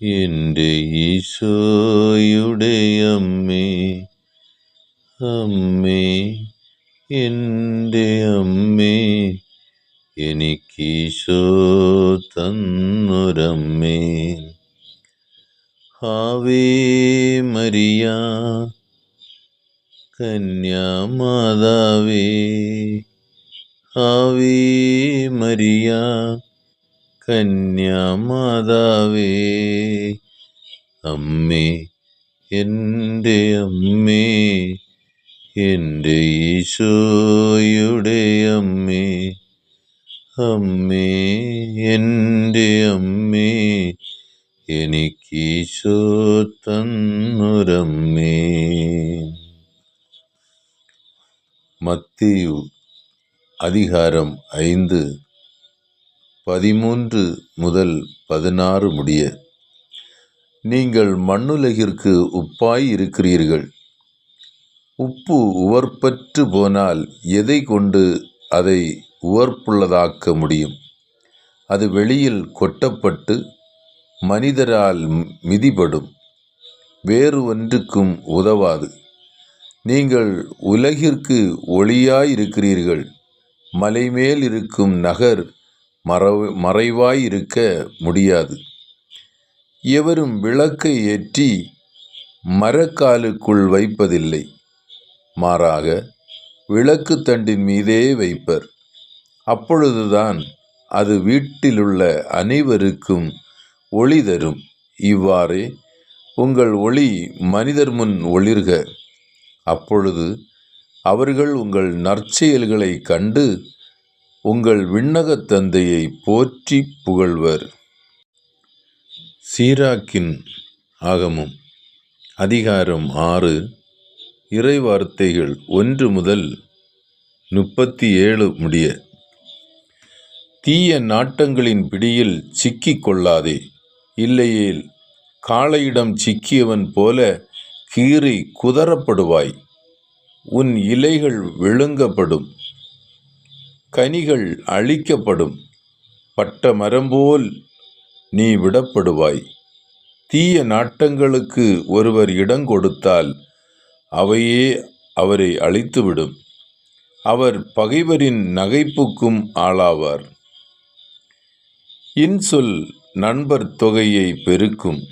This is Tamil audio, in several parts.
എന്റെ ഈശോയുടെ അമ്മേ അമ്മേ എന്റെ അമ്മേ എനിക്കീശോ തന്നൊരമ്മേ. ഹാവേ മരിയ കന്യാമാതാവേ ഹാവേ മരിയ കന്യാമാതാവേ അമ്മേ എൻ്റെ അമ്മേ എൻ്റെ ഈശോയുടെ അമ്മേ അമ്മേ എൻ്റെ അമ്മേ എനിക്കീശോ തന്നൊരമ്മേ மத்தியு அதிகாரம் ஐந்து பதிமூன்று முதல் பதினாறு முடிய நீங்கள் மண்ணுலகிற்கு உப்பாய் இருக்கிறீர்கள். உப்பு உவர்ப்பற்று போனால் எதை கொண்டு அதை உவர்ப்புள்ளதாக்க முடியும்? அது வெளியில் கொட்டப்பட்டு மனிதரால் மிதிபடும் வேறு ஒன்றுக்கும் உதவாது. நீங்கள் உலகிற்கு ஒளியாயிருக்கிறீர்கள் மலைமேல் இருக்கும் நகர் மறவு மறைவாயிருக்க முடியாது. எவரும் விளக்கை ஏற்றி மரக்காலுக்குள் வைப்பதில்லை. மாறாக விளக்கு தண்டின் மீதே வைப்பர். அப்பொழுதுதான் அது வீட்டிலுள்ள அனைவருக்கும் ஒளி தரும். இவ்வாறே உங்கள் ஒளி மனிதர் முன் ஒளிர்க. அப்பொழுது அவர்கள் உங்கள் நற்செயல்களை கண்டு உங்கள் விண்ணகத் தந்தையை போற்றி புகழ்வர். சீராக்கின் ஆகமம் அதிகாரம் ஆறு இறைவார்த்தைகள் ஒன்று முதல் முப்பத்தி ஏழு முடிய. தீய நாட்டங்களின் பிடியில் சிக்கிக் கொள்ளாதே இல்லையேல் காளையிடம் சிக்கியவன் போல கீறி குதறப்படுவாய். உன் இலைகள் விழுங்கப்படும். கனிகள் அழிக்கப்படும். பட்ட மரம்போல் நீ விடப்படுவாய். தீய நாட்டங்களுக்கு ஒருவர் இடம் கொடுத்தால் அவையே அவரை அழித்துவிடும். அவர் பகைவரின் நகைப்புக்கும் ஆளாவார். இன்சொல் நண்பர் தொகையை பெருக்கும்.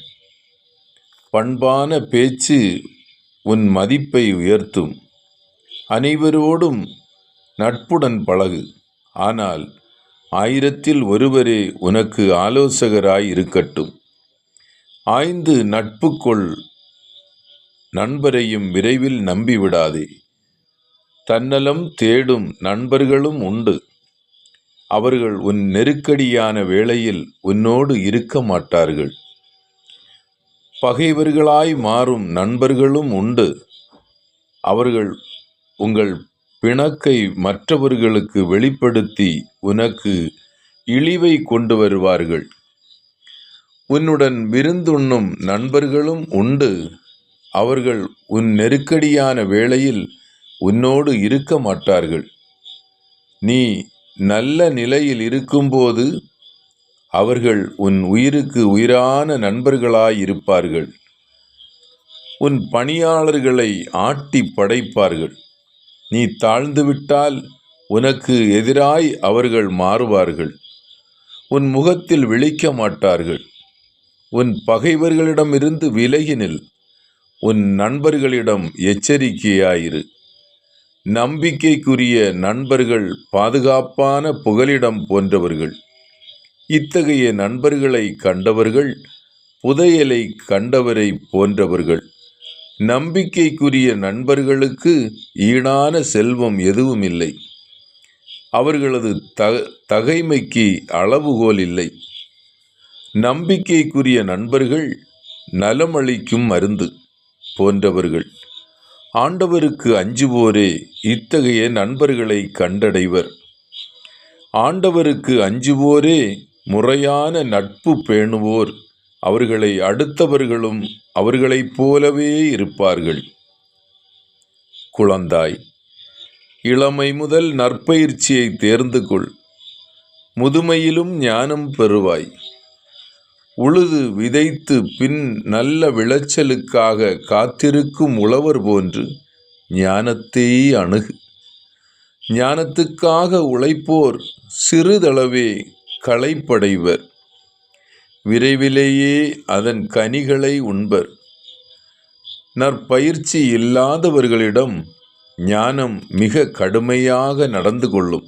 பண்பான பேச்சு உன் மதிப்பை உயர்த்தும். அனைவரோடும் நட்புடன் பழகு. ஆனால் ஆயிரத்தில் ஒருவரே உனக்கு ஆலோசகராய் இருக்கட்டும். ஆய்ந்து நட்புக்குள் நண்பரையும் விரைவில் நம்பிவிடாதே. தன்னலம் தேடும் நண்பர்களும் உண்டு. அவர்கள் உன் நெருக்கடியான வேளையில் உன்னோடு இருக்க மாட்டார்கள். பகைவர்களாய் மாறும் நண்பர்களும் உண்டு. அவர்கள் உங்கள் பிணக்கை மற்றவர்களுக்கு வெளிப்படுத்தி உனக்கு இழிவை கொண்டு வருவார்கள். உன்னுடன் விருந்துண்ணும் நண்பர்களும் உண்டு. அவர்கள் உன் நெருக்கடியான வேளையில் உன்னோடு இருக்க மாட்டார்கள். நீ நல்ல நிலையில் இருக்கும்போது அவர்கள் உன் உயிருக்கு உயிரான நண்பர்களாயிருப்பார்கள். உன் பணியாளர்களை ஆட்டி படைப்பார்கள். நீ தாழ்ந்துவிட்டால் உனக்கு எதிராய் அவர்கள் மாறுவார்கள். உன் முகத்தில் விழிக்க மாட்டார்கள். உன் பகைவர்களிடமிருந்து விலகினில் உன் நண்பர்களிடம் எச்சரிக்கையாயிரு. நம்பிக்கைக்குரிய நண்பர்கள் பாதுகாப்பான புகலிடம் போன்றவர்கள். இத்தகைய நண்பர்களை கண்டவர்கள் புதையலை கண்டவரை போன்றவர்கள். நம்பிக்கைக்குரிய நண்பர்களுக்கு ஈடான செல்வம் எதுவும் இல்லை. அவர்களது த தகைமைக்கு அளவுகோல் இல்லை. நம்பிக்கைக்குரிய நண்பர்கள் நலமளிக்கும் மருந்து போன்றவர்கள். ஆண்டவருக்கு அஞ்சுவோரே இத்தகைய நண்பர்களை கண்டடைவர். ஆண்டவருக்கு அஞ்சுவோரே முறையான நட்பு பேணுவோர். அவர்களை அடுத்தவர்களும் அவர்களைப் போலவே இருப்பார்கள். குழந்தாய் இளமை முதல் நற்பயிற்சியை தேர்ந்து கொள் முதுமையிலும் ஞானம் பெறுவாய். உழுது விதைத்து பின் நல்ல விளைச்சலுக்காக காத்திருக்கும் உழவர் போன்று ஞானத்தை அணுகு. ஞானத்துக்காக உழைப்போர் சிறிதளவே களைப்படைவர். விரைவிலேயே அதன் கனிகளை உண்பர். நற்பயிற்சி இல்லாதவர்களிடம் ஞானம் மிக கடுமையாக நடந்து கொள்ளும்.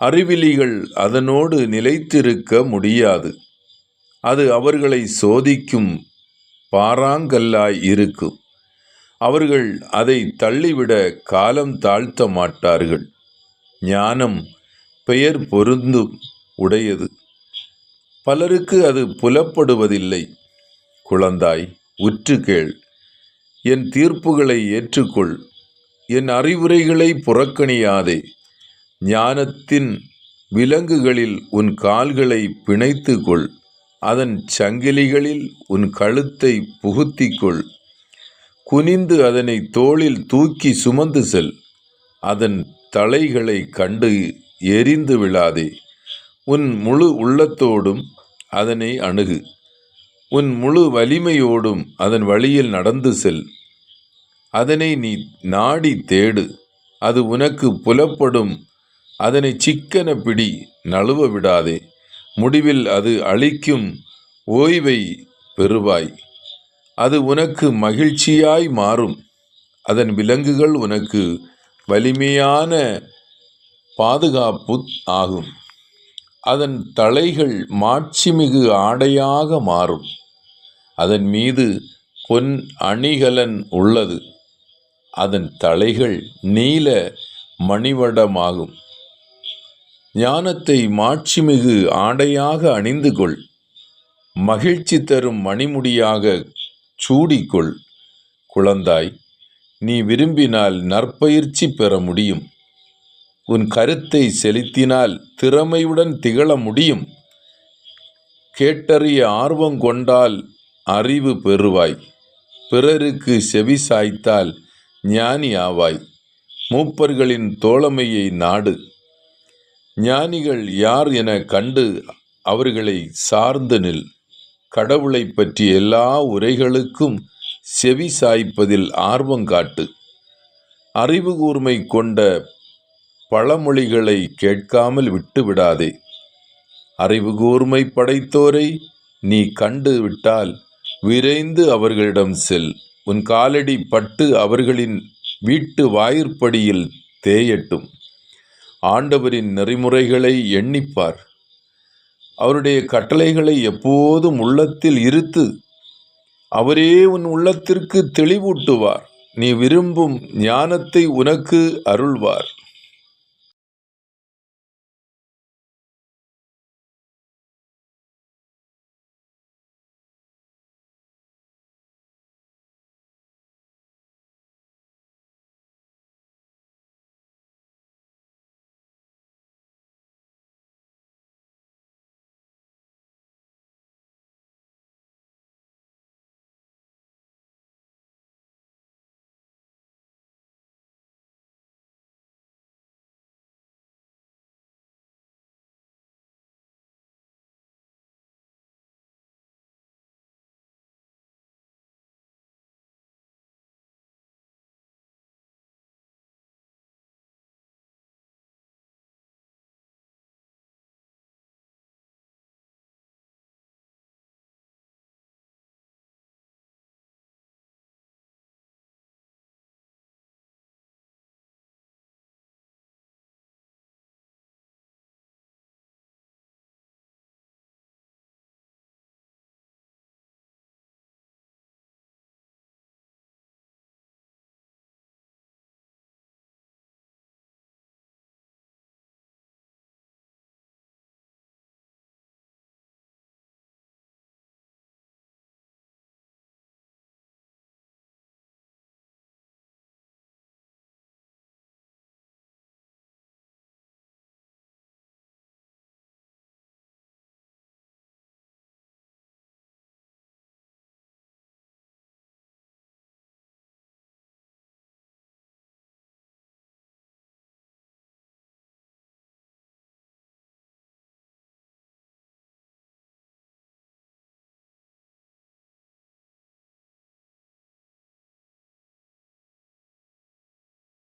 அறிவிலிகள் அதனோடு நிலைத்திருக்க முடியாது. அது அவர்களை சோதிக்கும் பாறாங்கல்லாய் இருக்கும். அவர்கள் அதை தள்ளிவிட காலம் தாழ்த்த மாட்டார்கள் ஞானம் பெயர் பொருந்தும் உடையது. பலருக்கு அது புலப்படுவதில்லை. குழந்தாய் உற்று கேள். என் தீர்ப்புகளை ஏற்றுக்கொள். என் அறிவுரைகளை புறக்கணியாதே. ஞானத்தின் விலங்குகளில் உன் கால்களை பிணைத்துக்கொள். அதன் சங்கிலிகளில் உன் கழுத்தை புகுத்திக்கொள். குனிந்து அதனை தோளில் தூக்கி சுமந்து செல். அதன் தலைகளை கண்டு எரிந்து விழாதே. உன் முழு உள்ளத்தோடும் அதனை அணுகு. உன் முழு வலிமையோடும் அதன் வழியில் நடந்து செல். அதனை நீ நாடி தேடு. அது உனக்கு புலப்படும். அதனை சிக்கன பிடி நழுவ விடாதே. முடிவில் அது அளிக்கும் ஓய்வை பெறுவாய். அது உனக்கு மகிழ்ச்சியாய் மாறும். அதன் விலங்குகள் உனக்கு வலிமையான பாதுகாப்பு ஆகும். அதன் தலைகள் மாட்சிமிகு ஆடையாக மாறும். அதன் மீது பொன் அணிகலன் உள்ளது. அதன் தலைகள் நீல மணிவடமாகும். ஞானத்தை மாட்சிமிகு ஆடையாக அணிந்து கொள் மகிழ்ச்சி தரும் மணிமுடியாக சூடிக்கொள். குழந்தாய் நீ விரும்பினால் நற்பயிற்சி பெற முடியும். உன் கருத்தை செலுத்தினால் திறமையுடன் திகழ முடியும். கேட்டறிய ஆர்வம் கொண்டால் அறிவு பெறுவாய். பிறருக்கு செவி சாய்த்தால் ஞானி ஆவாய். மூப்பர்களின் தோழமையை நாடு. ஞானிகள் யார் என கண்டு அவர்களை சார்ந்து நில். கடவுளை பற்றிய எல்லா உரைகளுக்கும் செவி சாய்ப்பதில் ஆர்வம் காட்டு. அறிவு கூர்மை கொண்ட பழமொழிகளை கேட்காமல் விட்டுவிடாதே. அறிவு கூர்மை படைத்தோரை நீ கண்டு விட்டால் விரைந்து அவர்களிடம் செல். உன் காலடி பட்டு அவர்களின் வீட்டு வாயிற்படியில் தேயட்டும். ஆண்டவரின் நெறிமுறைகளை எண்ணிப்பார். அவருடைய கட்டளைகளை எப்போதும் உள்ளத்தில் இருத்து அவரே உன் உள்ளத்திற்கு தெளிவூட்டுவார். நீ விரும்பும் ஞானத்தை உனக்கு அருள்வார்.